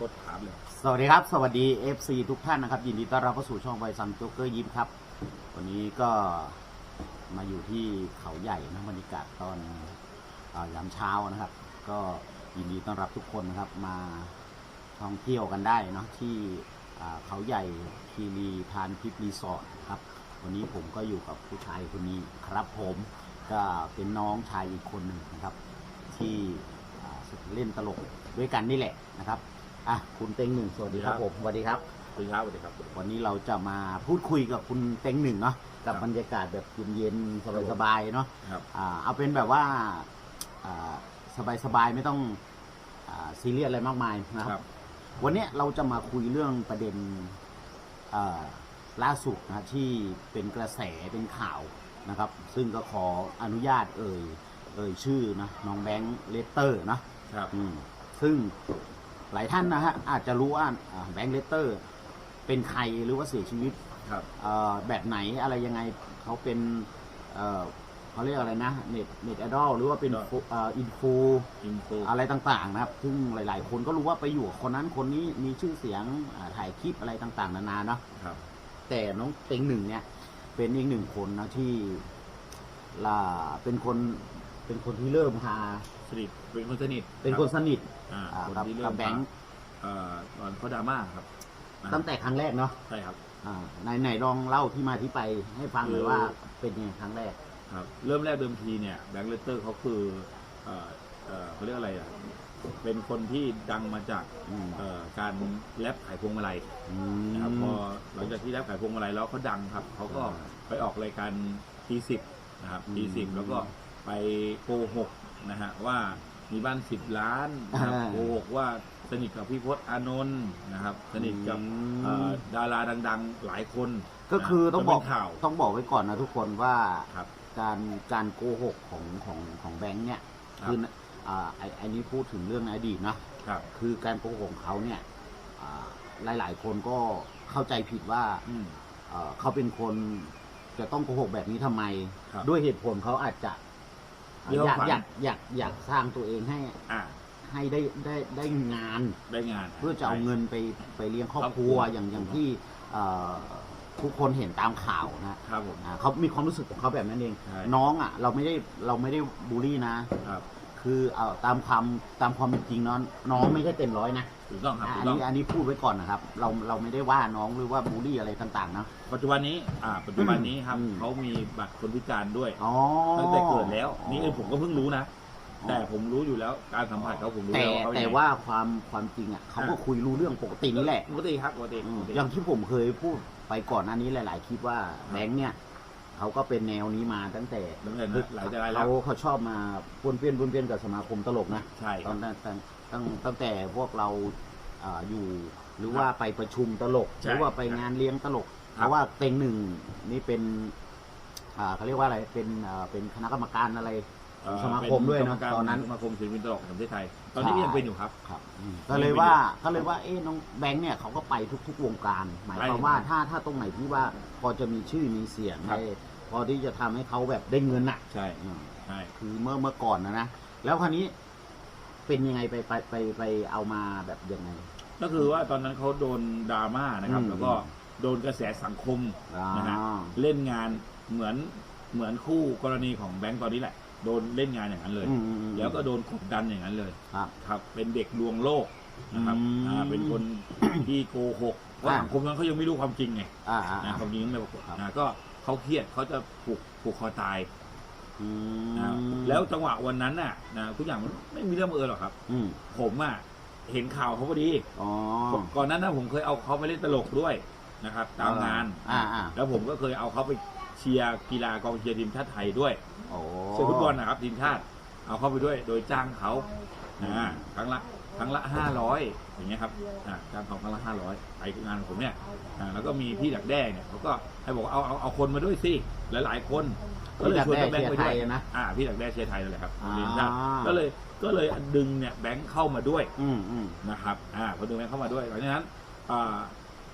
กดถามเลย สวัสดีครับ สวัสดี FC ทุกท่านนะครับ ยินดีต้อนรับเข้าสู่ช่องไวซันโจ๊กเกอร์ยิ้มครับ วันนี้ก็มาอยู่ที่เขาใหญ่นะบรรยากาศตอนอายามเช้านะครับ ก็ยินดีต้อนรับทุกคนนะครับ มาท่องเที่ยวกันได้เนาะที่เขาใหญ่คีรีทานทิพรีสอร์ทครับ วันนี้ผมก็อยู่กับผู้ชายคนนี้ครับผมก็เป็นน้องชายอีกคนหนึ่งนะครับ ที่เล่นตลกด้วยกันนี่แหละนะครับ อะคุณเต็งหนึ่งสวัสดีครับผมสวัสดีครับสวัสดีครับสวัสดีครับ วันนี้เราจะมาพูดคุยกับคุณเต็งหนึ่งเนาะกับครับบรรยากาศแบบเย็นๆสบายๆเนาะครับอ่าเอาเป็นแบบว่าอ่าสบายๆไม่ต้องอ่าซีเรียสอะไรมากมายนะคครัรับบวันเนี้ยเราจะมาคุยเรื่องประเด็นอ่าล่าสุดนะที่เป็นกระแสเป็นข่าวนะครับ ซึ่งก็ขออนุญาตเอ่ยเอ่ยชื่อนะน้องแบงค์เลสเตอร์นะครับอืมซึ่ง หลายท่านนะฮะอาจจะรู้ว่าแบงค์เลสเตอร์ เป็นใครหรือว่าเสียชีวิตครับเอ่อแบบไหนอะไรยังไงเขาเป็นเอ่อเขาเรียกอะไรนะเน็ตเน็ตไอดอลหรือว่าเป็น Idol เอ่ออินฟูอินโฟอะไรต่างๆนะครับ ซึ่งหลาย ๆ คนก็รู้ว่าไปอยู่กับคนนั้นคนนี้มีชื่อเสียงอ่าถ่ายคลิปอะไรต่าง ๆ นานาเนาะครับแต่น้องเต็งหนึ่งเนี่ย เป็นอีกหนึ่งคนนะที่ล่าเป็นคนเป็นคนที่เริ่มพาสนิทเป็นคนสนิทเป็นคนสนิท อ่าอ่าคนกับที่เริ่กับมแบงค์เอ่อตอนเขาดราม่าครับอ่าตั้งแต่ครั้งแรกเนาะใช่ครับ อ่าไหนไหนลองเล่าที่มาที่ไปให้ฟังหน่อยคือว่าเป็นยังไงครั้งแรก ครับเริ่มแรกเดิมทีเนี่ยแบงค์เลสเตอร์เขาคือเอ่อเอ่อเขาเรียกอะไรอะเป็นคนที่ดังมาจากอืม เอ่อการแรปขายพวงมาลัยอืนะครับพอมหลังจากที่แรปขายพวงมาลัยแล้วเขาดังครับเขาก็อ่าไปออกรายการทีสิบนะครับอืม ทีสิบแล้วก็ไปโกหกนะฮะว่า มีบ้านสิบล้านนะครับอ่าโกหกว่าสนิทกับพี่พศอานนท์นะครับ สนิทกับอืม เอ่อดาราดัง ๆ หลายคนก็คือต้องบอกจนเป็นข่าวต้องบอกไว้ก่อนนะทุกคนว่าครับ การการโกหกของของของแบงค์เนี่ยครับ คืออ่าไอไอันนี้พูดถึงเรื่องในอดีตนะครับ คือการโกหกของเขาเนี่ยอ่าหลายๆ คนก็เข้าใจผิดว่าอืม เอ่อเขาเป็นคนจะต้องโกหกแบบนี้ทำไม ครับ ด้วยเหตุผลเขาอาจจะ เรื่องอยากฝันอยากอยากอยากสร้างตัวเองให้อ่าให้ได้ได้ได้งาน ได้งานเพื่อจะเอาใช่เงินไปไปเลี้ยงครอบครอบคครัรัววอย่างอย่างที่เอ่อทุกคนเห็นตามข่าวนะครับผม อ่าเขามีความรู้สึกของเขาแบบนั้นเอง ใช่ น้องอะ เราไม่ได้เราไม่ได้บูลลี่นะ ครับ คือเอาตามความตามความเป็นจริงน้องน้องไม่ใช่เต็มร้อยนะถูกต้องครับอ่าถูอักนต้อง นี้อันนี้พูดไว้ก่อนนะครับ เราเราไม่ได้ว่าน้องหรือว่าบูลลี่อะไรต่างๆนะ ปัจจุบันนี้ อ่า ปัจจุบันนี้ครับอืม เขามีบัตรคนพิการด้วย อ๋อ ตั้งแต่เกิดแล้ว นี่เองผมก็เพิ่งรู้นะ อ๋อ แต่ผมรู้อยู่แล้ว การสัมผัสเขาผมรู้แต่แล้วเขาแต่ยังไง ว่าความความจริงอะเขาก็คุยรู้เรื่องปกตินี่แหละปกติครับปกติอืปมกติ อย่างที่ผมเคยพูดไปก่อนหน้านี้หลาย ๆคลิปว่าแบงค์เนี่ย เขาก็เป็นแนวนี้มาตั้งแต่ตั้งแต่หลายแต่หลายแล้เขาว เขาชอบมาปวนเปี้ยนปวนเปี้ยนกับสมาคมตลกนะใช่คตรัอบ นนั้นตั้งตั้งตั้งแต่พวกเราอ่าอยู่ หรือว่าไปประชุมตลก ใช่หรือว่าไปงานเลี้ยงตลก ครับ เพราะว่าเต็งหนึ่งนี่เป็นอ่าเขาเรียกว่าอะไรเป็นอ่าเป็นคณะกรรมการอะไรเอ่อ สมาคมด้วยเนอะป็กรรมการตอนนั้น สมาคมศิลปินตลกแห่งประเทศไทย ตอนนี้ก็ยังเป็นอยู่ครับ ครับอืมก็เลยว่าก็เลยว่าเอ๊ะน้องแบงค์เนี่ยเขาก็ไปทุก ๆ วงการ หมายความว่าไปถ้าถ้าตรงไหนที่ว่าพอจะมีชื่อมีเสียงครับ ได้พอที่จะทำให้เขาแบบได้เงินน่ะใช่อืมใช่คือเมื่อเมื่อก่อนนะนะแล้วคราวนี้เป็นยังไงไปไปไปไปเอามาแบบยังไง ก็คือว่าตอนนั้นเขาโดนดราม่านะครับ อืม แล้วก็โดนกระแสสังคม อ่านะฮะ เล่นงานเหมือนเหมือนคู่กรณีของแบงก์ตอนนี้แหละ โดนเล่นงานอย่างนั้นเลย อืมอืมอืมแล้วก็โดนกดดันอย่างนั้นเลยครับ ครับ เป็นเด็กลวงโลกนะครับอืมอ่าเป็นคน ที่โกหกเพราะอ่า สังคมนั้นเขายังไม่รู้ความจริงไงอ่าอ่า นะความจริงไม่ปรากฏครับ นะก็เขาเครียดเขาจะผูกผูกคอตายอืนะมแล้วจังหวะวันนั้นน่ะนะทุกอย่างมันไม่มีเรื่องบังเอิญหรอกครับ อืมผมอะเห็นข่าวเขาพอดี อ๋อก่อนหนั้นนะผมเคยเอาเขาไปเล่นตลกด้วยนะครับ ตามงาน อ่าอ่า แล้วผมก็เคยเอาเขาไป เชียร์กีฬากองเชียร์ทีมชาติไทยด้วยโอ้เชียร์ฟุตบอลนะครับทีมชาติ เอาเข้าไปด้วยโดยจ้างเขาอ่าครั้งละครั้งละห้าร้อยอย่างเงี้ยครับอ่าจ้างเขาครั้งละห้าร้อยไปงานของผมเนี่ยอ่าแล้วก็มีพี่ดักแด้เนี่ยเขาก็ให้บอกว่าเอาเอาเอาคนมาด้วยสิหลายๆคนก็เลยชวนแบงค์ไปด้วยเชียร์ไทยนะอ่าพี่ดักแด้เชียร์ไทยนั่นแหละครับอ่าทีมชาติก็เลยก็เลยดึงเนี่ยแบงค์เข้ามาด้วย อืมอืม นะครับอ่าพอดึงแบงค์เข้ามาด้วยหลังจากนั้นอ่า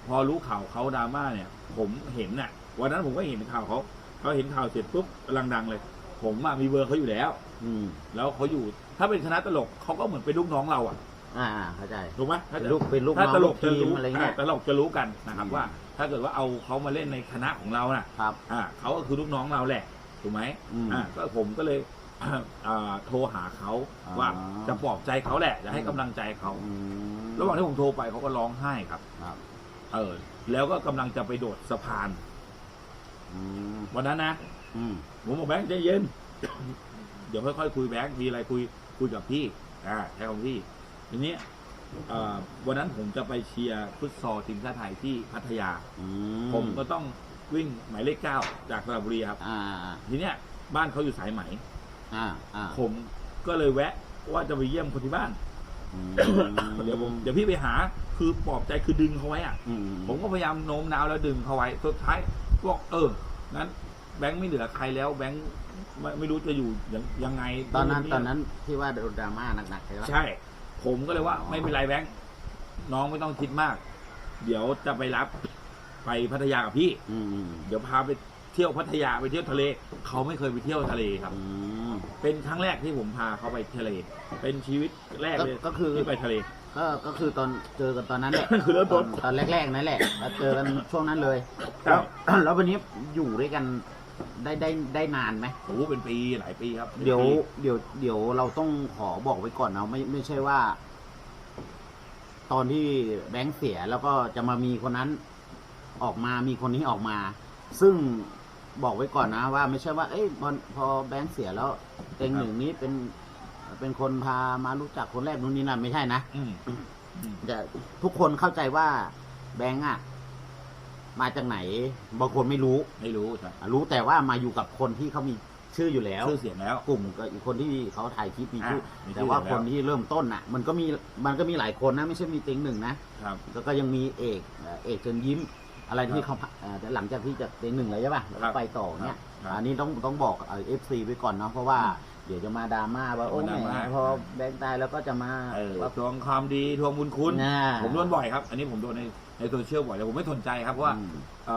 พอรู้ข่าวเขาดราม่าเนี่ย ผมเห็นน่ะ วันนั้นผมก็เห็นข่าวเขาเขาเห็นข่าวเสร็จปุ๊บกำลังดังเลย ผมอะมีเบอร์เขาอยู่แล้ว อืม แล้วเขาอยู่ ถ้าเป็นคณะตลกเขาก็เหมือนเป็นลูกน้องเราอะอ่าอ่าเข้าใจ ถูกไหมถ้าเป็นจะลูกเป็นลูกถ้าน้องตลลูกกจะทีมรู้อะไรเงี้ยตลกจะรู้กันนะครับอืม ว่า ถ้าเกิดว่าเอาเขามาเล่นในคณะของเราน่ะ ครับ อ่าเขาก็คือลูกน้องเราแหละถูกไหมอืมอ่าก็ผมก็เลย อ่าโทรหาเขาอ๋อว่าจะปลอบใจเขาแหละจะให้กำลังใจเขา อืมระหว่างที่ผมโทรไปเขาก็ร้องไห้ครับ ครับ เออ แล้วก็กำลังจะไปโดดสะพานอืม วันนั้นนะอืมผมบอกแบงค์ใจเย็น เดี๋ยวค่อยๆคุยแบงค์มีอะไรคุยคุยกับพี่ อ่าใช้คำพี่ทีนี้เอ่อวันนั้นผมจะไปเชียร์ฟุตซอลทีมชาติไทยที่พัทยาอืผมก็ต้องวิ่งหมายเลขเก้าจากสระบุรีครับอ่าอ่าทีเนี้ยบ้านเขาอยู่สายไหมอ่าอ่าผมก็เลยแวะว่าจะไปเยี่ยมคนที่บ้านอืมเดี๋ยวผมเดี๋ยวพี่ไปหาคือปลอบใจคือดึงเขาไว้อะอืมผมก็พยายามโน้มน้าวแล้วดึงเขาไว้สุดท้าย บอกเอองั้นแบงค์ไม่เหลือใครแล้ว แบงค์ไม่ไม่รู้จะอยู่ยังยังไงตอนนั้นตอนนั้นที่ว่าโดนดราม่าหนักๆใช่ไหม ใช่ ผมก็เลยว่าอ๋อไม่เป็นไรแบงค์น้องไม่ต้องคิดมาก เดี๋ยวจะไปรับไปพัทยากับพี่ อืมอืมเดี๋ยวพาไปเที่ยวพัทยาไปเที่ยวทะเล เขาไม่เคยไปเที่ยวทะเลครับ อืม เป็นครั้งแรกที่ผมพาเขาไปทะเล เป็นชีวิตแรกเลยก็คือ ที่ไปทะเล ก็ก็คือตอนเจอกันตอนนั้นแหละคือเริ่มตต้อนนตอนแรกๆนั่นแหละแล้วเจอกันช่วงนั้นเลยใช่แล้ว แล้ววันนี้อยู่ด้วยกันได้ได้ได้นานไหม โอ้โหเป็นปีหลายปีครับเป็นเดี๋ยวปีเดี๋ยวเดี๋ยวเราต้องขอบอกไว้ก่อนนะไม่ไม่ใช่ว่า ตอนที่แบงค์เสียแล้วก็จะมามีคนนั้นออกมามีคนนี้ออกมา ซึ่งบอกไว้ก่อนนะว่า ไม่ใช่ว่า เอ้ยพอพอแบงค์เสียแล้วเต็งหนึ่งนี้เป็น เป็นคนพามารู้จักคนแรกนู่นนี่นั่นไม่ใช่นะอืมอืมจะทุกคนเข้าใจว่าแบงค์อะมาจากไหนบางคนไม่รู้ ไม่รู้ใช่รู้แต่ว่ามาอยู่กับคนที่เขามีชื่ออยู่แล้ว ชื่อเสียงแล้ว กลุ่มกับอีกคนที่เขาถ่ายคลิปมีชื่ออะมีชื่อแต่ว่าอยู่แล้วคนที่เริ่มต้นน่ะ มันก็มีมันก็มีหลายคนนะไม่ใช่มีเต็งหนึ่งนะครับ แล้วก็ยังมีเอกเอ่อเอกเชิญยิ้ม อะไรที่เขาเอ่อแต่หลังจากที่จะเต็งหนึ่งเลยใช่ป่ะแล้วครัก็บไปต่อเนี่ยครับ อันนี้ต้องต้องบอกเอฟซีไว้ก่อนเนาะเพราะว่าเดี๋ยวจะมาดราม่าว่าโอ้ดราแหมม่าพอแบงค์ตายแล้วก็จะมาเออว่า ทวงความดีทวงบุญคุณ น่าผมโดนบ่อยครับ อันนี้ผมโดนในในโซเชียลบ่อยแต่ผมไม่สนใจครับเพราะว่าอืม เอ่อ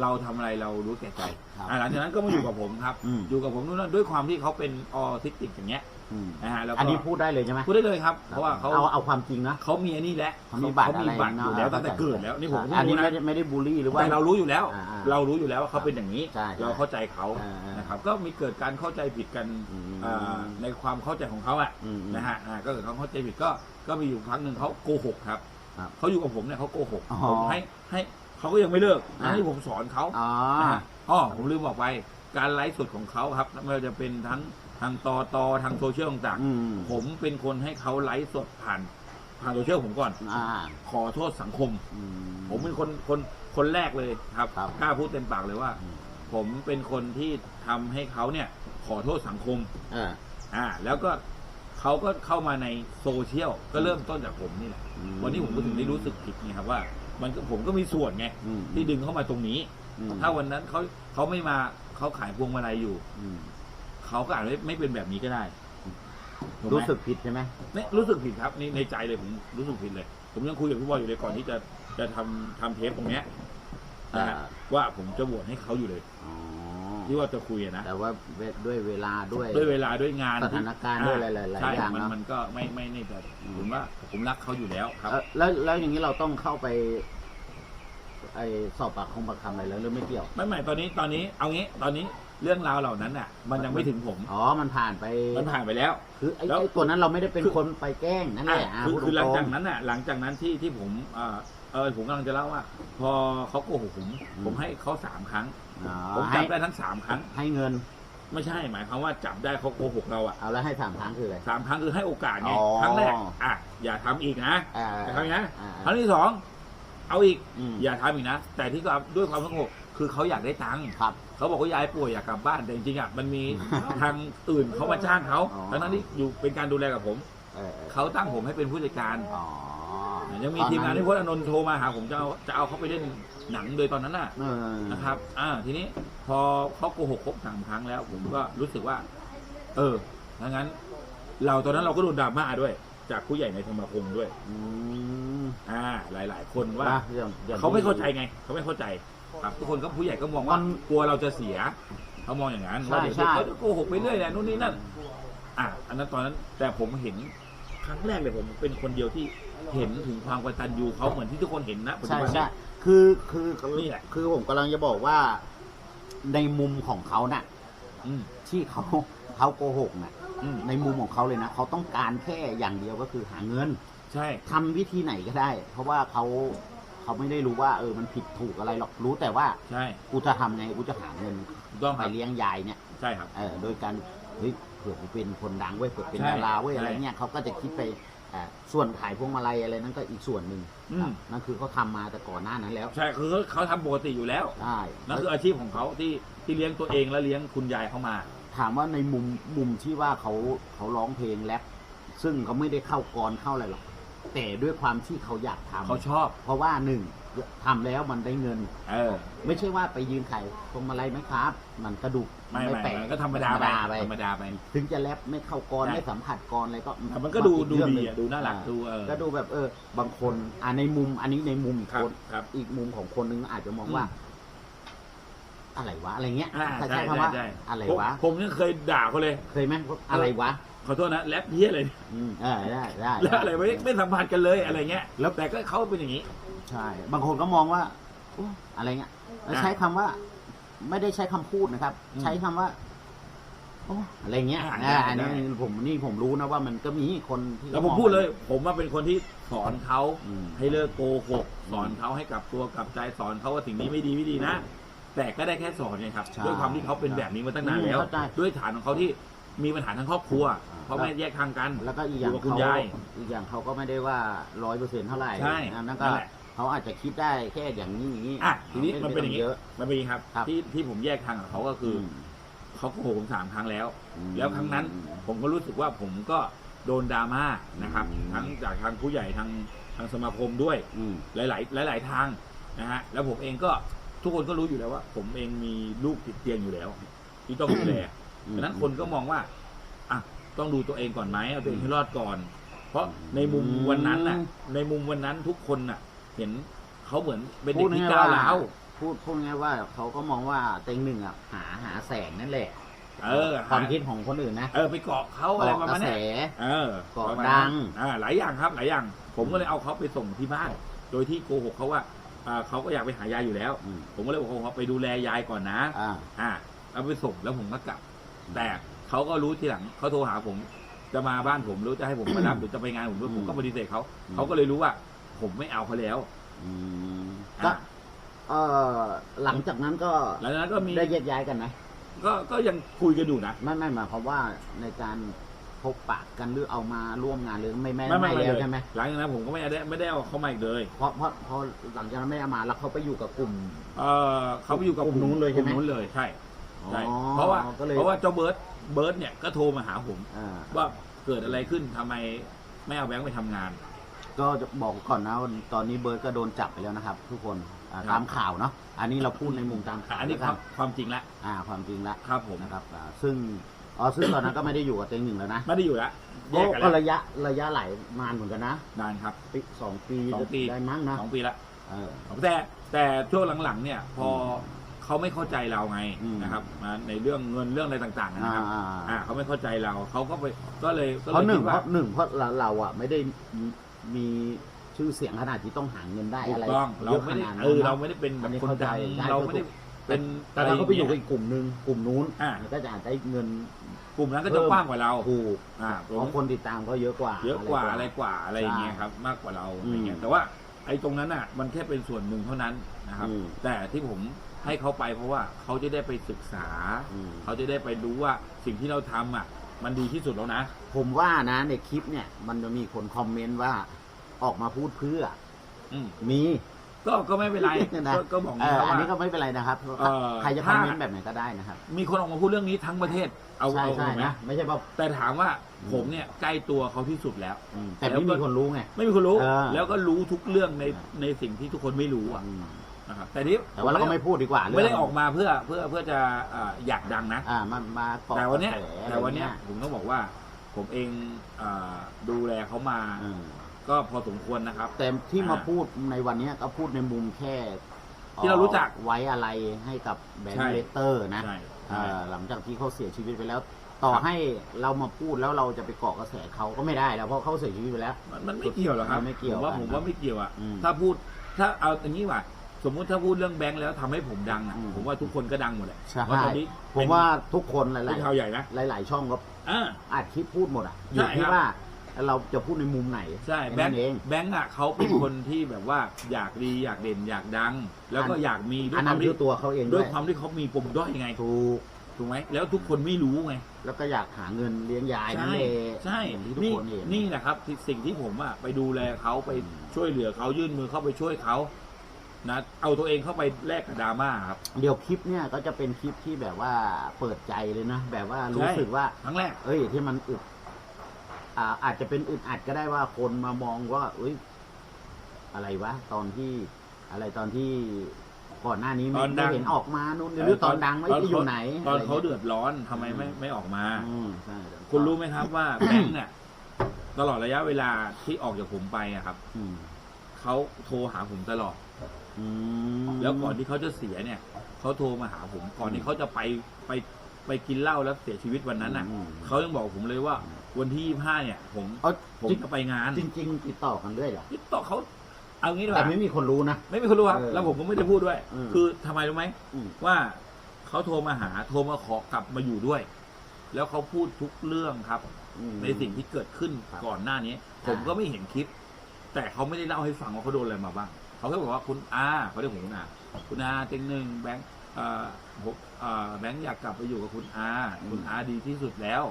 เราทำอะไรเรารู้แก่ใจครับอ่าหลังจากนั้นก็มาอยู่กับผมครับอืมอยู่กับผมนู่นนั่นด้วยความที่เขาเป็นออทิสติกอย่างเงี้ยอืมนะฮะแล้วก็อันนี้พูดได้เลยใช่ไหมพูดได้เลยครับ เพราะว่าเขาเอาเอาความจริงนะเขามีอันนี้แหละเขามีบัตรเขามีบัตรอะไรอยู่แล้วเนอะตั้งแต่เกิดแล้วนี่ผมเพิ่งอันนี้รู้ไม่นะ ได้ไม่ได้บูลลี่หรือว่า แต่เรารู้อยู่แล้ว อ่าอ่าเรารู้อยู่แล้วว่าเขาเป็นอย่างนี้ ใช่ใช่เราเข้าใจเขาอ่าอ่านนะครับ ก็มีเกิดการเข้าใจผิดกันอืมอ่าในความเข้าใจของเขาอะอืมอืมนะฮะอ่าก็เกิดเขาเข้าใจผิดก็ก็มีอยู่ครั้งหนึ่งเขาโกหกครับครับเขาอยู่กับผมเนี่ยเขาโกหกอ๋อ ผมให้ให้ เขาก็ยังไม่เลิกอ่าให้ผมสอนเขาอ๋อนะฮะอ๋อผมลืมบอกไป การไลฟ์สดของเขาครับไม่ว่าจะเป็นทั้งทางตอตอทางโซเชียลต่างอืมๆผมเป็นคนให้เขาไลฟ์สดผ่านผ่านโซเชียลผมก่อนอ่าขอโทษสังคมอืผมเป็นคนคนคนแรกเลยครับครับกล้าพูดเต็มปากเลยว่าอืมผมเป็นคนที่ทำให้เขาเนี่ย ขอโทษสังคมเอออ่า แล้วก็เขาก็เข้ามาในโซเชียลก็เริ่มต้นจากผมนี่แหละอืมวันนี้ผมก็ถึงได้รู้สึกผิดไงครับว่า มันก็ผมก็มีส่วนไงอืมที่ดึงเข้ามาตรงนี้ อืม ถ้าวันนั้นเขาเขาไม่มาเขาขายพวงมาลัยอยู่ อืมเขาก็อาจจะไม่เป็นแบบนี้ก็ได้ถูไหมรู้สึกผิดใช่ไหมเนี่ยรู้สึกผิดครับนี่ในใจเลยผมรู้สึกผิดเลย ผมยังคุยกับพี่บอยอยู่เลยก่อนที่จะจะทำทำเทปตรงเนี้ยนะฮะว่าผมจะโหวตให้เขาอยู่เลยอ๋อ ที่ว่าจะคุยอะนะแต่ว่าเวด้วยเวลาด้วยด้วยเวลาด้วยงานสถานการณ์ด้วยหลายๆใช่อย่างมันเนอะมันก็ไม่ไม่นี่แต่อืมผมว่าผมรักเขาอยู่แล้วครับเอ่อแล้วแล้วอย่างนี้เราต้องเข้าไป ไอสอบปากคงปากคำอะไรแล้วหรือไม่เกี่ยวไม่ไม่ตอนนี้ตอนนี้เอางี้ตอนนี้เรื่องราวเหล่านั้นน่ะ มันยังไม่ถึงผม อ๋อ มันผ่านไป มันผ่านไปแล้ว คือไอ้แล้วไอ้ตัวนั้นเราไม่ได้เป็นคือคนไปแกล้งนั่นแหละอะคือพูดคือหลังตรจากนั้นน่ะ หลังจากนั้นที่ที่ผมเออ เออผมกำลังจะเล่าว่า พอเขาโกหกผมผมให้เขาสามครั้ง อ๋อผมให้จับได้ทั้งสามครั้ง ให้เงิน ไม่ใช่หมายความว่าจับได้เขาโกหกเราอะเอาแล้วให้สามครั้งคืออะไร สามครั้งคือให้โอกาสไงอ๋อ ครั้งแรกอะอย่าทำอีกนะอ่าอย่าทำอีกนะอ่าครั้งที่สองเอาอีก อืมอย่าทำอีกนะ แต่ที่ก็ด้วยความโกหกคือเขาอยากได้ตังค์ครับ เขาบอกว่ายายป่วยอยากกลับบ้านแต่จริงๆอะมันมีทางอื่นเขามาจ้างเขาอ๋อ ทั้งนั้นที่อยู่เป็นการดูแลกับผม เออเออเขาตั้งผมให้เป็นผู้จัดการ อ๋อ ยังมีทีมงานที่พจน์อานนท์โทรมาหาผมจะเอาจะเอาเขาไปเล่นหนังโดยตอนนั้นน่ะเออนะครับ อ่า ทีนี้พอเขาโกหกครบสามครั้งแล้ว ผมก็รู้สึกว่า เออถ้างั้น เราตอนนั้นเราก็โดนดราม่าด้วย จากผู้ใหญ่ในสมาคมด้วยอืมอ่า หลาย ๆ คนว่าว่าอย่างอย่างเขาไม่ที่เข้าใจไงเขาไม่เข้าใจ ครับ ทุกคนก็ผู้ใหญ่ก็มองว่ามันกลัวเราจะเสียเขามองอย่างนั้นใช่ว่าเดี๋ยวใช่เขาจะโกหกไปเรื่อยแหละนู่นนี่นั่นอะอันนั้นตอนนั้นแต่ผมเห็นครั้งแรกเลยผมเป็นคนเดียวที่ เห็นถึงความกตัญญูเขาเหมือนที่ทุกคนเห็นนะปัจจุใช่บันใช่เนี่ยคือคือนี่แหละ คือผมกำลังจะบอกว่าในมุมของเขาน่ะ อืมที่เขาเขาโกหกน่ะ อืมในมุมของเขาเลยนะเขาต้องการแค่อย่างเดียวก็คือหาเงินใช่ ทำวิธีไหนก็ได้ เพราะว่าเขาเขาไม่ได้รู้ว่าเออมันผิดถูกอะไรหรอกรู้แต่ว่าใช่กูจะทำไงกูจะหาเงินถูกต้องคไปรับเลี้ยงยายเนี่ยใช่ครับ เออโดยการเฮ้ยเผื่อกูเป็นคนดังเว้ยเผื่อเป็นใช่ดาราเว้ยใช่อะไรเงี้ยเขาก็จะคิดไปอ่า ส่วนขายพวงมาลัยอะไรนั่นก็อีกส่วนหนึ่งอืม นั่นคือเขาทำมาแต่ก่อนหน้านั้นแล้วใช่คือเขาทำปกติอยู่แล้วใช่นั่นคืออาชีพของเขาที่ที่เลี้ยงตัวเองและเลี้ยงคุณยายเขามา ถามว่าในมุมมุมที่ว่าเขาเขาร้องเพลงแรปซึ่งเขาไม่ได้เข้ากรเข้าอะไรหรอกแต่ด้วยความที่เขาอยากทำ เขาชอบ เพราะว่าหนึ่ง ทำแล้วมันได้เงิน เออ ไม่ใช่ว่าไปยืนขายพวงมาลัยไหมครับ มันกระดูกไม่นไม่แปลกไม่ก็ธรรมดาไปธรรมดาไป ถึงจะแรปไม่เข้ากรใช่ไม่สัมผัสกรอะไรก็แต่มันก็ดูอีดูเรื่องดีหนึ่งอะดูน่ารักอ่ดูเออก็ดูแบบเออ บางคนอ่าในมุม อันนี้ในมุมอีกครับคนครับอีกมุมของคนนึงอาจจะมองว่าอืมอะไรวะอะไรเงี้ยอ่าถ้าใช่ใช้ใช่คำว่าใช่อะไรผมวะ ผมยังเคยด่าเขาเลย เคยไหมอะไรวะขอโทษนะแรปเฮียอะไรเนี่ยอืมเออได้ได้แล้วอะไรไม่ไม่สัมผัสกันเลยอะไรเงี้ย แล้วแต่ก็เขาเป็นอย่างนี้ ใช่ บางคนก็มองว่าโอ้อะไรเงี้ยแล้วอะใช้คำว่า ไม่ได้ใช้คำพูดนะครับ อืมใช้คำว่าโอ้อะไรเงี้ยอะอ่าได้อันนี้ได้ ผมนี่ผมรู้นะว่ามันก็มีคนที่แล้วผมพูดเลย ผมมาเป็นคนที่สอนเขาอืม ให้เลิกโกหกสอนเขาให้กลับตัวกลับใจสอนเขาว่าสิ่งนี้ไม่ดีไม่ดีนะ แต่ก็ได้แค่สอนไงครับ ใช่ด้วยความที่เขาเป็นแบบนี้มาตั้งนานแล้วเข้าใจด้วยฐานของเขาที่มีปัญหาทางครอบครัวอ่า เพราะแม่แยกทางกันแล้วก็อีกอย่างอยู่กับคุณเขายาย อีกอย่างเขาก็ไม่ได้ว่าร้อยเปอร์เซ็นต์เท่าไหร่ใช่นะนั่นนั่ก็นแหละ เขาอาจจะคิดได้แค่อย่างนี้อย่างนี้อะทีนี้มันเป็นอย่างนี้นี้ เยอะ มันเป็นอย่างนี้ครับ ครับที่ที่ผมแยกทางกับเขาก็คืออเขาโกหกผมสามครั้งแล้วแล้วครั้งนั้นผมก็รู้สึกว่าผมก็โดนดราม่านะครับ อืม ทั้งจากทางผู้ใหญ่ทางทางสมาคมด้วย อืม หลาย ๆ หลาย ๆ ทางนะฮะ แล้วผมเองก็ทุกคนก็รู้อยู่แล้วว่า ผมเองมีลูกติดเตียงอยู่แล้ว ที่ต้องดูแลอืมดังนั้นคนก็มองว่าอะต้องดูตัวเองก่อนไหมเอาตัวเองให้รอดก่อน เพราะในมุมวันนั้นน่ะ ในมุมวันนั้นทุกคนน่ะ เห็นเขาเหมือนเป็นเด็กที่ก้าวร้าวพูดพูดง่ายๆว่าเขาก็มองว่าเต็งหนึ่งอะหาหาแสงนั่นแหละ เออความคิดของคนอื่นนะเออไปเกาะเขาอะไรประมาณเกาะกระแสเนี้ยเออเกาะประมาณดันั้นงอ่าหลายอย่างครับหลายอย่าง ผมก็เลยเอาเขาไปส่งที่บ้าน โดยที่โกหกเขาว่าอ่าเขาก็อยากไปหายายอยู่แล้วอืมผมก็เลยบอกเขาไปดูแลยายก่อนนะอ่าอ่าเอาไปส่งแล้วผมก็กลับ แต่เขาก็รู้ทีหลังเขาโทรหาผม จะมาบ้านผมหรือจะให้ผมมารับหรือจะไปงานผมด้วยอืมผมก็ปฏิเสธเขาอืมเขาก็เลยรู้ว่า ผมไม่เอาเขาแล้วอืมอะก็เออหลังจากนั้นก็หลังจากนั้นก็มีได้แยกย้ายกันนะก็ก็ยังคุยกันอยู่นะ ไม่ไม่หมายความว่าในการพบปะกันหรือเอามาร่วมงานหรือไม่ไม่ไม่ไม่ไม่ไม่แล้เลวยใช่ไหมหลังจากนั้นผมก็ไม่ได้ไม่ได้เอาเขามาอีกเลยเพราะเพราะเพราะหลังจากนั้นไม่เอามาแล้วเขาไปอยู่กับกลุ่ม เออเขาไปอยู่กับกลุ่มนู้นเลยใช่ไหม กลุ่มนู้นเลยใช่ใช่อ๋อเพราะว่าก็เลยเพราะว่าเจ้าเบิร์ดเบิร์ดเนี่ยก็โทรมาหาผม อ่าว่าเกิดอะไรขึ้นทำไมไม่เอาแบงค์ไปทำงาน ก็จะบอกก่อนนะว่าตอนนี้เบิร์ดก็โดนจับไปแล้วนะครับ ทุกคนอ่าครับ ตามข่าวเนาะอันนี้เราพูดในมุมตามข่าวอันนี้แล้วคกัวามความจริงละอ่า ความจริงละครับผมนะครับอ่าซึ่งอ๋อซึ่งตอนนั้นก็ไม่ได้อยู่กับเต็งหนึ่งแล้วนะไม่ได้อยู่ละแยก็กกันก็แล้วระยะระยะหลายนานเหมือนกันนะนานครับ ปีสองปีสองปี ได้มั้งนะสองปีละ เออ แต่แต่ช่วงหลังๆเนี่ยพอเขาไม่เข้าใจเราไงอืม นะครับมาในเรื่องเงินเรื่องอะไรต่างๆนะครับอ่าอ่าเขาไม่เข้าใจเราเขาก็ไปก็เลยก็เพราะเลยหนึ่งคิดเพว่าราะหนึ่งเพราะเราเราอะไม่ได้ มีมีชื่อเสียงขนาดที่ต้องหาเงินได้ถูอะกไรต้องเราเยอะขไม่ได้นาดนั้นเออนะ เราไม่ได้เป็นแบอันบนี้คนเข้าใจดังได้เราไม่ได้เป็นแต่เราก็ไปอยู่กับะรอีกกลุ่มหนึ่งกลุ่มนู้นอ่าก็จะอาจได้เงินกลุ่มนั้นก็จะกว้างกว่าเราถูกอ่าผเพมราะคนติดตามก็เยอะกว่า เยอะกว่าอะไรกว่าอะไรอย่างเงี้ยใช่ครับ มากกว่าเราอืมอะไรเงี้ยแต่ว่าไอ้ตรงนั้นอะ มันแค่เป็นส่วนหนึ่งเท่านั้นนะครับ อืม แต่ที่ผมให้เขาไปเพราะว่าเขาจะได้ไปศึกษา อืม เขาจะได้ไปรู้ว่าสิ่งที่เราทำอะ มันดีที่สุดแล้วนะ ผมว่านะในคลิปเนี่ยมันจะมีคนคอมเมนต์ว่าออกมาพูดเพื่ออืมมีก็ก็ไม่เป็นไรนะก็ก็บอกเออเขาอันว่า นี้ก็ไม่เป็นไรนะครับเอ่อใครจะคถ้า อมเมนต์แบบไหนก็ได้นะครับมีคนออกมาพูดเรื่องนี้ทั้งประเทศเอาใช่เอาใช่ถูกไหมนะไม่ใช่ว่าแต่ถามว่าผมเนี่ยใกล้ตัวเขาที่สุดแล้ว อืมแต่ไม่มีคนรู้ไง ไม่มีคนรู้ เออแล้วก็รู้ทุกเรื่องในในสิ่งที่ทุกคนไม่รู้อะ อืม นะครับแต่นี้แต่ว่าเราก็ไม่พูดดีกว่าไม่ได้เรื่งออกมาเพื่อเพื่อเพื่อจะอ่าอยากดังนะ อ่ามามาเกาะแต่วันเนี้ยกระสแต่วันเนี้ยอะไรผมต้องบอกว่า ผมเองอ่าดูแลเขามา อืมก็พอสมควรนะครับ แต่ที่มาอ่าพูดในวันเนี้ยก็พูดในมุมแค่ที่เรารู้จักไว้อะไรให้กับแบงใช่ค์เลเตอร์นะใช่ เอ่อหลังจากที่เขาเสียชีวิตไปแล้ว ต่อให้เรามาพูดแล้วเราจะไปเกาะกระแสเขาก็ไม่ได้แล้วเพราะเขาเสียชีวิตไปแล้ว มันมันไม่เกี่ยวหรอกครับมันไม่เกี่ยวผมว่ากันผมว่าไม่เกี่ยวอะอืม ถ้าพูดถ้าเอาอย่างนี้ว่า สมมุติถ้าพูดเรื่องแบงค์แล้วทำให้ผมดังอะอืม ผมว่าทุกคนก็ดังหมดแหละใช่เพราะตอนนี้ผมว่าทุกคนหเป็นลายข่าวใหญ่นะๆ หลาย ๆ ช่องก็อ่าอาจคลิปพูดหมดอะอใช่ยู่ที่ครับว่าเราจะพูดในมุมไหนใช่แบค่งนั้นค์เอง แบงค์อะเขาเป็นคนที่แบบว่าอยากดีอยากเด่นอยากดัง แล้วก็อัน อยากมีด้วอัยนคนั้วามนที่คือตัวเขาเองด้ด้ววยยความที่เขามีปมด้อยไงถูกถูกไหมแล้วทุกคนไม่รู้ไงแล้วก็อยากหาเงินเลี้ยงยายนั่นใช่เองใช่อย่างที่ทุกนี่คนเห็น นี่แหละครับที่สิ่งที่ผมอะไปดูแลเขาไปอืมช่วยเหลือเขายื่นมือเข้าไปช่วยเขา นะเอาตัวเองเข้าไปแลกกับดราม่าครับ เดี๋ยวคลิปเนี่ยก็จะเป็นคลิปที่แบบว่าเปิดใจเลยนะ แบบว่ารู้ใช่สึกว่า ครั้งแรก เอ้ย ที่มันอึดอ่าอาจจะเป็นอึดอัดก็ได้ว่าคนมามองว่าเอ้ย อะไรวะ ตอนที่อะไรตอนที่ก่อนหน้านี้ตไม่อนดัไม่ง เห็นออกมานู่นหรือตอนดังไม่ตอนไปอยู่ไหนตอนเขาะไรงี้ยเดือดร้อนทำไมไม่ไม่ออกมา อืมใช่คุณรู้ไหมครับว่าแบงค์เนี่ยตลอดระยะเวลาที่ออกจากผมไปอะครับ อืม เขาโทรหาผมตลอด อืมแล้วก่อนที่เขาจะเสียเนี่ยเขาโทรมาหาผมก่อนที่เขาจะไปไปไปกินเหล้าแล้วเสียชีวิตวันนั้นน่ะอืม เขายังบอกผมเลยว่า วันที่ยี่ห้าเนี่ย ผมเอาผมจริงจะไปงานจริง ๆ ติดต่อกันเรื่อยเหรอติดต่อเขาเอางี้ดีกแต่ว่าไม่มีคนรู้นะ ไม่มีคนรู้ครับเออแล้วผมก็ไม่ได้พูดด้วย อืม คือทำไมรู้ไหม อืม ว่าเขาโทรมาหาโทรมาขอกลับมาอยู่ด้วย แล้วเขาพูดทุกเรื่องครับอืมในสิ่งที่เกิดขึ้นครับก่อนหน้านี้อ่าผมก็ไม่เห็นคลิป แต่เขาไม่ได้เล่าให้ฟังว่าเขาโดนอะไรมาบ้าง เขาแค่บอกว่าคุณอาเขาเรียกผมคุณอาคุณอาเต็งหนึ่งแบงค์เอ่อผมเอ่อแบงค์อยากกลับไปอยู่กับคุณอา คุณอาดีที่สุดแล้ว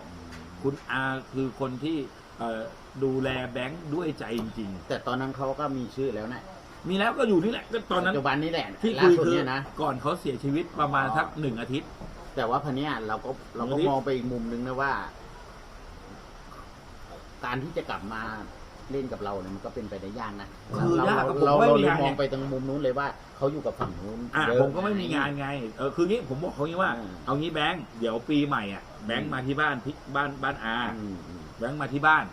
คุณอาคือคนที่เอ่อดูแลแบงค์ด้วยใจจริงแต่ตอนนั้นเขาก็มีชื่อแล้วนะๆมีแล้วก็อยู่นี่แหละก็ตอนนั้นปัจจุบันนี้แหละที่ล่าคุยสุดคือเนี่ยนะก่อนเขาเสียชีวิตประมาณอ๋อสักหนึ่งอาทิตย์ แต่ว่าพันเนี้ยเราก็เราก็วันนี้มองไปอีกมุมนึงนะว่า การที่จะกลับมา เล่นกับเราเนี่ยมันก็เป็นไปได้ยากนะคือเรายากเราผมเราไม่เรามีเลยงาน มองไงไปตรงมุมนู้นเลยว่าเขาอยู่กับฝั่งนู้นอะเยอะ ผมก็ไม่มีงานไงเออคืองี้ผมบอกเขางี้ว่า อืม เอางี้แบงค์เดี๋ยวปีใหม่อะแบงค์มาที่บ้านที่บ้านบ้านอาอืมอืม แบงค์มาที่บ้าน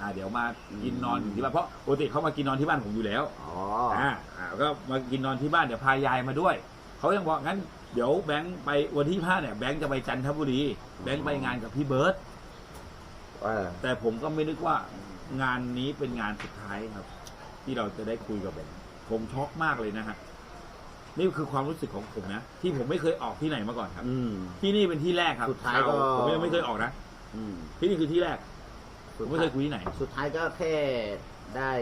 อ่าเดี๋ยวมากินนอนอยู่ที่บ้านเพราะปกติเขามากินนอนที่บ้านผมอยู่แล้วอ๋ออ่าอ่าก็มากินนอนที่บ้านเดี๋ยวพายายมาด้วยเขายังบอกงั้นเดี๋ยวแบงค์ไปวันที่ห้าเนี่ยแบงค์จะไปจันทบุรีแบงค์ไปงานกับพี่เบิร์ตเออแต่ผมก็ไม่นึกว่า งานนี้เป็นงานสุดท้ายครับ ที่เราจะได้คุยกับแบงค์ผมช็อกมากเลยนะฮะนี่คือความรู้สึกของผมนะที่ผมไม่เคยออกที่ไหนมาก่อนครับ อืม ที่นี่เป็นที่แรกครับสุดท้ายก็ ผมยังไม่เคยออกนะอืมที่นี่คือที่แรกผมไม่เคยคุยที่ไหน สุดท้ายก็แค่ได้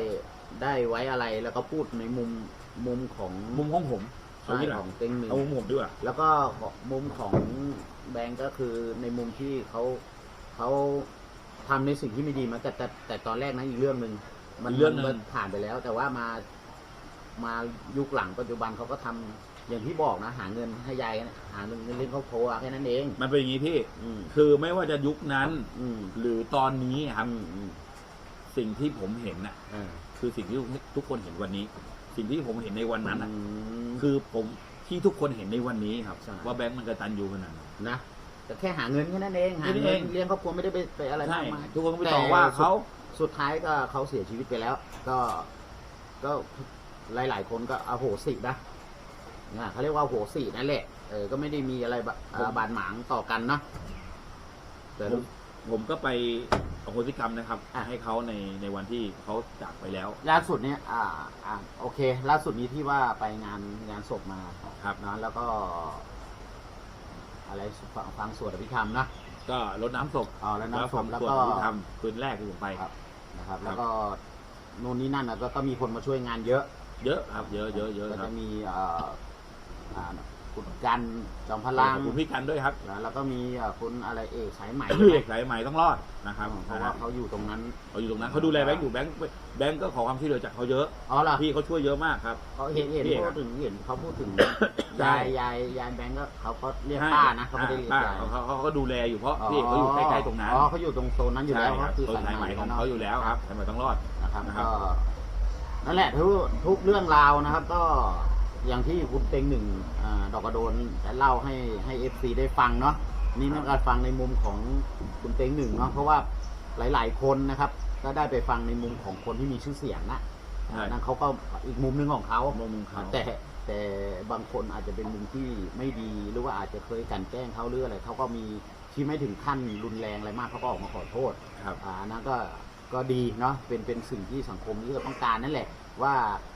ได้ไว้อะไรแล้วก็พูดในมุมมุมของมุมของผมเอาใช่ที่ไหนของเต็งหนึ่ง เอามุมผมดีกว่า แล้วก็มุมของแบงก์ก็คือในมุมที่เขาเขา ทำในสิ่งที่ไม่ดีมาแต่แต่แต่ตอนแรกนะอีกเรื่องหนึ่งมันอีกเรื่องหนึ่งมันผ่านไปแล้ว แต่ว่ามามายุคหลังปัจจุบันเขาก็ทำอย่างที่บอกนะ หาเงินให้ยายหาเงินเลี้ยงครอบครัวแค่นั้นเอง มันเป็นอย่างนี้พี่ อืม คือไม่ว่าจะยุคนั้น อืมหรือตอนนี้ครับอืมอืมสิ่งที่ผมเห็นน่ะเออคือสิ่งที่ทุกคนเห็นวันนี้ สิ่งที่ผมเห็นในวันนั้นน่ะ อืม คือผมที่ทุกคนเห็นในวันนี้ครับ ใช่ ว่าแบงค์มันกระตันยูขนาดไหนนะ แต่แค่หาเงินแค่นั้นเองหาแค่นั้นเงิเอนงเลี้ยงครอบครัวไม่ได้ไปไปอะไรใช่มากมายทุกคนก็ไปต่อว่าเขาสุดท้ายก็เขาเสียชีวิตไปแล้ว ก็ก็หลาย ๆ คนก็อโหสินะนะเขาเรียกว่าอโหสินั่นแหละเออก็ไม่ได้มีอะไรบะอ่าบาดหมางต่อกันเนาะแต่ผมผมก็ไปอโหสิกรรมนะครับอะให้เขาในในวันที่เขาจากไปแล้ว ล่าสุดเนี่ยอ่าอ่าโอเค ล่าสุดนี้ที่ว่าไปงานงานศพมาครับนะแล้วก็ อะไรฟังฟังสวดอภิธรรมนะ ก็รดน้ำศพอ๋อแล้วน้ำศพแล้แล้ววก็ก็ทำคืนแรกที่ผมไป ครับ นะครับครับ แล้วก็นู่นนี่นั่นนะก็ก็มีคนมาช่วยงานเยอะเยอะครับ เยอะเยอะเยอะก็ครัจะบ มีเอ่ออ่า คุณกันจอมพลังขอบคุณพี่กันด้วยครับนะแล้วก็มีเอ่อคุณอะไรเอกสายไหมพี่เอกสายใหม่ต้องรอดนะครับเพราะว่าเขาอยู่ตรงนั้นเขาอยู่ตรงนั้นเขาดูแลแบงค์อยู่แบงค์แบงค์ก็ขอความช่วยเหลือจากเขาเยอะอ๋อเหรอพี่เขาช่วยเยอะมากครับเขาเห็นเห็นพี่เอกพูดถึงเห็นเขาพูดถึงใช่ยายยายยายแบงก์ก็เขาก็เรียกใช่ป้านะเขาไม่ได้เรียกป้ายายเขาเขาเขาก็ดูแลอยู่เพราะพี่เอกเขาอยู่ใกล้ๆตรงนั้นอ๋อเขาอยู่ตรงโซนนั้นอยู่แล้วใช่ครับก็คือต้นสายสายไหไหมมของนะเขาอยู่แล้วครับสายไหมต้องรอดนะครับนะครับก็นั่นแหละทุกทุกเรื่องราวนะครับ ก็ อย่างที่คุณเต็งหนึ่งอ่าดอกกระโดนได้เล่าให้ให้เอฟซีได้ฟังเนาะนี่นั่นการฟังในมุมของคุณเต็งหนึ่งเนาะเพราะว่าหลาย ๆ คนนะครับ ก็ได้ไปฟังในมุมของคนที่มีชื่อเสียงนะใช่นั่นเขาก็อีกมุมหนึ่งของเขา มุมของเขาแต่แต่บางคนอาจจะเป็นมุมที่ไม่ดีหรือว่าอาจจะเคยกลันแกล้งเขาหรืออะไรเขาก็มีที่ไม่ถึงขั้นรุนแรงอะไรมากเขาก็ออกมาขอโทษครับ อ่าอันนั้นก็ก็ดีเนาะเป็นเป็นสิ่งที่สังคมที่เราต้องการนั่นแหละ ว่า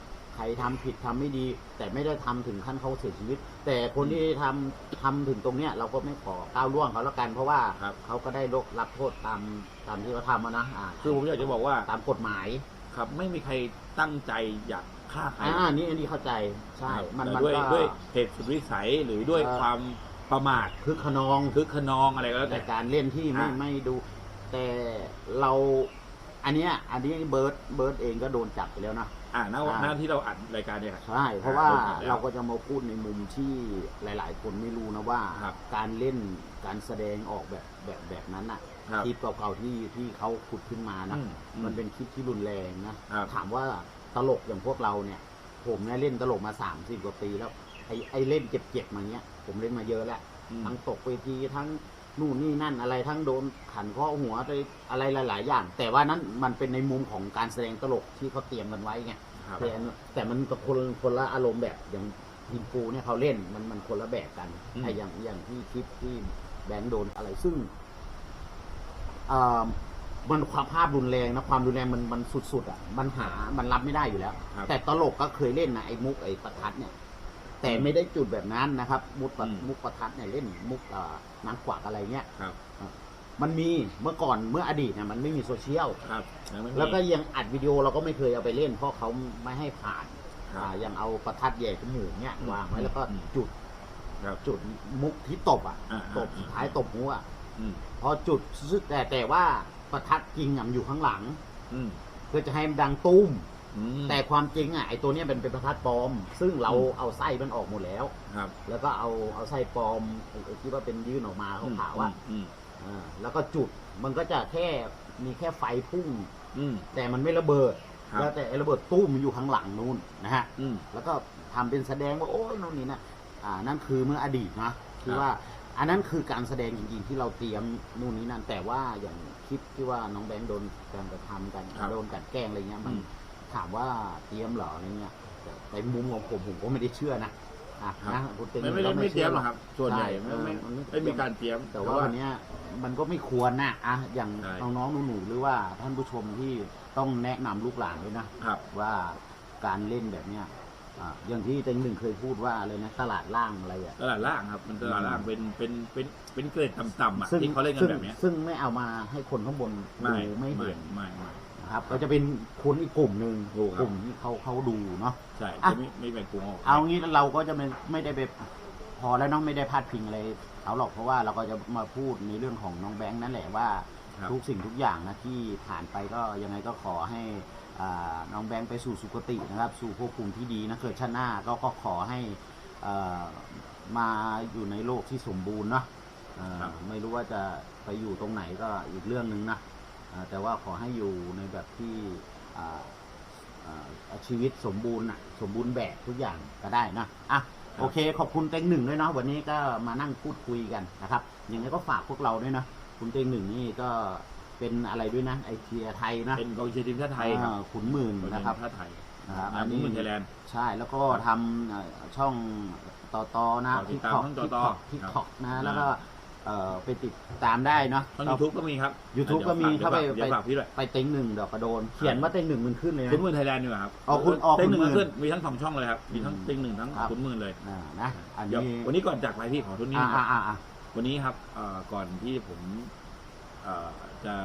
ใคร ทำผิดทำไม่ดี แต่ไม่ได้ทำถึงขั้นเขาเสียชีวิต แต่คนที่ทำทำถึงตรงเนี้ยเราก็ไม่ขอก้าวล่วงเขาแล้วกัน เพราะว่าครับเขาก็ได้รับโทษตามตามที่เขาทำอะนะอ่าคือผมอยากจะบอกว่าตามกฎหมายครับ ไม่มีใครตั้งใจอยากฆ่าใครอ่านี่อันนี้เข้าใจใช่มันแต่มันด้วยก็ด้วยเหตุสุดวิสัยหรือด้วยเอ่อความประมาทคึกขนองคึกขนองอะไรก็แล้วในแต่การเล่นที่ไม่อ่าไม่ดู แต่เรา อันเนี้ยอันนี้เบิร์ดเบิร์ดเองก็โดนจับไปแล้วนะ อ่าหน้าอ่า หน้าที่เราอัดรายการเนี่ยครับ ใช่เพราะว่าโดนจับแล้วเราก็จะมาพูดในมุมที่หลาย ๆ คนไม่รู้นะว่า ครับการเล่นการแสดงออกแบบแบบแบบนั้นอะครับคลิปเก่าๆที่ที่เขาขุดขึ้นมานะอืมอืมมันเป็นคลิปที่รุนแรงนะครับ ถามว่าตลกอย่างพวกเราเนี่ย ผมเนี่ยเล่นตลกมาสามสิบกว่าปีแล้วไอ้ไอ้เล่นเจ็บๆมาเนี้ย ผมเล่นมาเยอะแล้ว อืม ทั้งตกเวทีทั้ง นู่นนี่นั่นอะไรทั้งโดนขันข้อหัวไปอะไรหลาย ๆ อย่าง แต่ว่านั้นมันเป็นในมุมของการแสดงตลกที่เขาเตรียมกันไว้ไงครับ แต่อันแต่มันก็คนคนละอารมณ์แบบอย่างทีมกูเนี่ยเขาเล่นมันมันคนละแบบกันอืม ไอ้อย่างอย่างที่คลิปที่แบงค์โดนอะไรซึ่งเอ่อมันความภาพรุนแรงนะความรุนแรงมันมันสุดๆอะมันหามันรับไม่ได้อยู่แล้ว ครับ แต่ตลกก็เคยเล่นนะไอ้มุกไอ้ประทัดเนี่ย แต่ไม่ได้จุดแบบนั้นนะครับ มุกประอืม มุกประทัดเนี่ยเล่นมุกเอ่อนางกวักอะไรเงี้ย ครับ มันมีเมื่อก่อนเมื่ออดีตเนี่ยมันไม่มีโซเชียล ครับยังไม่มี แล้วก็ยังอัดวิดีโอเราก็ไม่เคยเอาไปเล่น เพราะเขาไม่ให้ผ่านครับอ่าอย่างเอาประทัดใหญ่ขึ้นหมูเนี่ยอืมวางไว้แล้วก็อืมจุดครับจุดมุกที่ตบอะอ่าตบอ่าสุดท้ายตบหัวอืมพอจุดซึแต่แต่ว่าประทัดจริงอะมันอยู่ข้างหลัง อืม เพื่อจะให้มันดังตุ้ม อืมแต่ความจริงอะไอตัวเนี้ยเป็นเป็นประทัดปลอม ซึ่งเราอืมเอาไส้มันออกหมดแล้ว ครับแล้วก็เอาเอาไส้ปลอมไอ้ไอ้ที่ว่าเป็นยื่นออกมาขาวๆอะอืมอ่าแล้วก็จุดมันก็จะแค่มีแค่ไฟพุ่ง อืม แต่มันไม่ระเบิด ครับ แล้วแต่ไอ้ระเบิดตู้มมันอยู่ข้างหลังนู่นนะฮะ อืม แล้วก็ทำเป็นแสดงว่าโอ้ยนู่นนี่นะอ่า นั่นคือเมื่ออดีตนะคืคอรับว่า อันนั้นคือการแสดงจริงๆที่เราเตรียมนู่นนี่นั่นแต่ว่าอย่างคลิปที่ว่าน้องแบงค์โดนการกระทำกันครับโดนกลันแกล้งอะไรเงี้ยมันอืม ถามว่าเตรียมเหรออะไรเงี้ยแต่ในมุมของผมผมก็ไม่ได้เชื่อนะอะครับนะคุณเต็งไม่ไม่ได้ก็ไม่เตรียมหรอกชื่ครับ ส่วนใหญ่ใช่ไม่ไม่เออมันไม่ไม่มีการเตรียม แต่ว่าวันเนี้ยมันก็ไม่ควรนะอะอย่างใช่น้องๆหนูๆหรือว่าท่านผู้ชมที่ต้องแนะนำลูกหลานด้วยนะครับ ว่าการเล่นแบบเนี้ยอ่าอย่างที่เต็งหนึ่งเคยพูดว่าอะไรนะตลาดล่างอะไรอะตลาดล่างครับมันตลาดล่างเป็นเป็นเป็นเป็นเกรดต่ำๆอะซึ่งที่เขาเล่นกันซึ่งแบบเนี้ยซึ่งไม่เอามาให้คนข้างบนไม่ดูไม่เห็นไม่ไม่นะ ครับ ก็จะเป็นคนอีกกลุ่มหนึ่งถูกครับ กลุ่มที่เขาเขาดูเนาะ ใช่อะ จะไม่ไม่เป็นกรุงออกเอางี้เราก็จะไม่ไม่ได้ไปพอแล้วเน้องไม่ได้พาดพิงอะไรเขาหรอกเพราะว่าเราก็จะมาพูดในเรื่องของน้องแบงค์นั่นแหละว่า ครับ ทุกสิ่งทุกอย่างนะที่ผ่านไปก็ยังไงก็ขอให้อ่าน้องแบงค์ไปสู่สุคตินะครับ สู่ภพภูมิที่ดีนะเกิดชาติหน้าก็ก็ขอให้อ่ามาอยู่ในโลกที่สมบูรณ์เนาะอ่าครับ ไม่รู้ว่าจะไปอยู่ตรงไหนก็อีกเรื่องหนึ่งนะอ่า แต่ว่าขอให้อยู่ในแบบที่อ่าอ่าชีวิตสมบูรณ์นะสมบูรณ์แบบทุกอย่างก็ได้นะอะโอเค ขอบคุณเต็งหนึ่งด้วยเนาะวันนี้ก็มานั่งพูดคุยกันนะครับยังไงก็ฝากพวกเราด้วยนะคุณเต็งหนึ่งนี่ก็เป็นอะไรด้วยนะไอเทียไทยนะเป็นกองเชียร์ทีมชาติไทยครับอ่าขุนหมื่นกองเชียนะครับทีมชาติไทยนะครับอ่าอันขุนี้นหมื่นไทยแลนด์ใช่แล้วก็ทำเอ่อช่องต่อต่อนะต่อติทิดกตามท็อกช่องทิกต่ท็ออกๆทิกครับท็อกนะอ่าแล้วก็ เอ่อไปติดตามได้เนาะ ช่องยูทูบก็มีครับ YouTube ก็มีดี๋ยวเข้าไปเดี๋ยวฝากพี่ด้วยไปเต็งหนึ่งดอกกระโดน เขียนว่าเต็งหนึ่งมันขึ้นเลยนะขุนหมื่นไทยแลนด์ดีกว่าครับอ๋อคุณอ๋อเต็งหนึ่งขุนหมื่นขึ้นมีทั้งสองช่องเลยครับ มีทั้งอืมเต็งหนึ่งทั้งครับขุนหมื่นเลยอ่านะอันเดี๋ยวนี้วันนี้ก่อนจากไปพี่ขอทุนนี้อ่าครับอ่าอ่า วันนี้ครับเอ่อก่อนที่ผมเอ่อจะ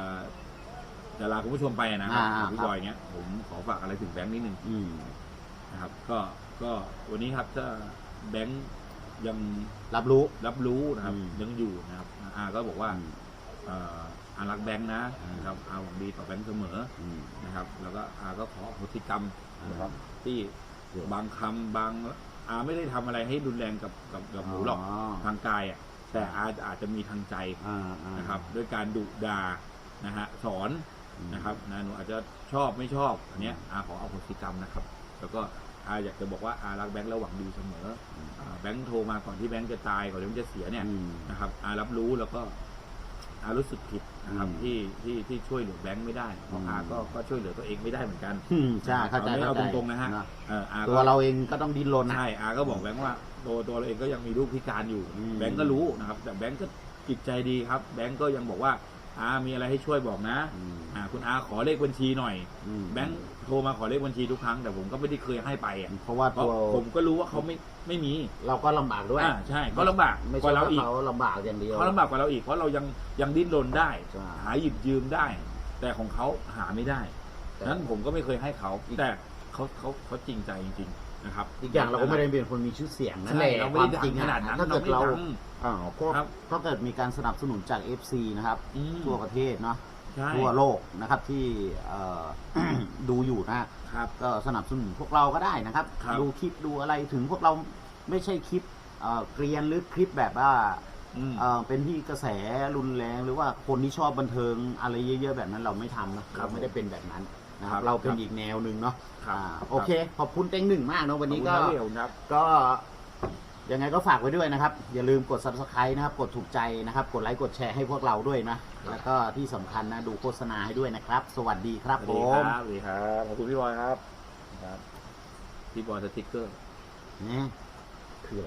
จะลาคุณผู้ชมไปนะครับอ่าพี่ครับบอยเงี้ย ผมขอฝากอะไรถึงแบงค์นิดนึงอืม นะครับ ก็ก็วันนี้ครับถ้าแบงค์ ยังรับรู้รับรู้นะครับ อืมยังอยู่นะครับอาก็บอกว่าอืมเอ่ออารักแบงค์นะอ่านนะครับอาหวังดีต่อแบงค์เสมออืม นะครับ แล้วก็อาก็ขออโหสิกรรมอ่านนะครับ ที่บางคำบางอาไม่ได้ทำอะไรให้รุนแรงกับกับกับหนูหรอกทางกายอะแต่อาอาจจะมีทางใจอ่าอ่านะครับด้วยการดุด่านะฮะสอนอืมนะครับนะหนูอาจจะชอบไม่ชอบอันเนี้ยอาขอเอาพฤติกรรมนะครับ แล้วก็ อาอยากจะบอกว่าอารักแบงค์แล้วหวังดีเสมออ่าแบงค์โทรมาก่อนที่แบงค์จะตายก่อนที่แบงค์จะเสียเนี่ยอืมนะครับ อารับรู้แล้วก็อารู้สึกผิดนะครับอืม ที่ที่ที่ช่วยเหลือแบงค์ไม่ได้เพราะอืมอาก็ก็ช่วยเหลือตัวเองไม่ได้เหมือนกัน อืมใช่เข้าใจเอาไม่เอาเข้าใจตรงๆนะฮะเนอะเอออาตัก็วเราเองก็ต้องดิ้นรนนะ ใช่อาก็บอกแบงค์ว่าตัวตัวเราเองก็ยังมีลูกพิการอยู่ อืมแบงค์ก็รู้นะครับ แต่แบงค์ก็จิตใจดีครับ แบงก์ก็ยังบอกว่า อามีอะไรให้ช่วยบอกนะอืมอ่าคุณอาขอเลขบัญชีหน่อยอืมแบงก์โทรมาขอเลขบัญชีทุกครั้งแต่ผมก็ไม่ได้เคยให้ไปอะเพราะว่าเพราะตัวผมก็รู้ว่าเขาไม่ไม่มีเราก็ลำบากด้วยอ่าใช่ก็ลำบากไม่กใช่ว่าเราว่าอีกเขาลำบากอย่างเดียว เขาลำบากกว่าเราอีกเพราะเรายังยังดิ้นรนได้ ใช่ หาหยิบยืมได้ แต่ของเขาหาไม่ได้แต่ นั้นผมก็ไม่เคยให้เขาอีกแต่เขาเขาเขาจริงใจจริงๆ นะครับอีกอย่างเราก็ไม่ได้เป็นคนมีชื่อเสียงนั่นใช่แหละเราไม่ควาได้มดัจริงงขนาดนั้นถ้าเกิดไม่เราดังอ่าพวกครับถ้าเกิดมีการสนับสนุนจาก FC นะครับอืมทั่วประเทศเนาะใช่ทั่วโลกนะครับที่เอ่อดูอยู่นะครับก็สนับสนุนพวกเราก็ได้นะครับครับดูคลิปดูอะไรถึงพวกเราไม่ใช่คลิปเอ่อเกรียนหรือคลิปแบบว่าอืมเอ่อเป็นที่กระแสรุนแรงหรือว่าคนที่ชอบบันเทิงอะไรเยอะ ๆ แบบนั้นเราไม่ทำนะครับเราไม่ได้เป็นแบบนั้น นะคครัรับบเราเป็นครับอีกแนวหนึ่งเนาะครับอ่าครับโอเค ขอบคุณเต็งหนึ่งมากเนาะวันนี้ก็ ขอบคุณครับพี่เอ๋ครับ ก็ยังไงก็ฝากไว้ด้วยนะครับ อย่าลืมกด subscribe นะครับ กดถูกใจนะครับ กดไลค์กดแชร์ให้พวกเราด้วยนะ แล้วก็ที่สำคัญนะ ดูโฆษณาให้ด้วยนะครับ สวัสดีครับสผวัสดีคมรับสวัสดีครับขอบคุณพี่บอยครับครับ พี่บอยสติ๊กเกอร์เนี่ยคืออะไร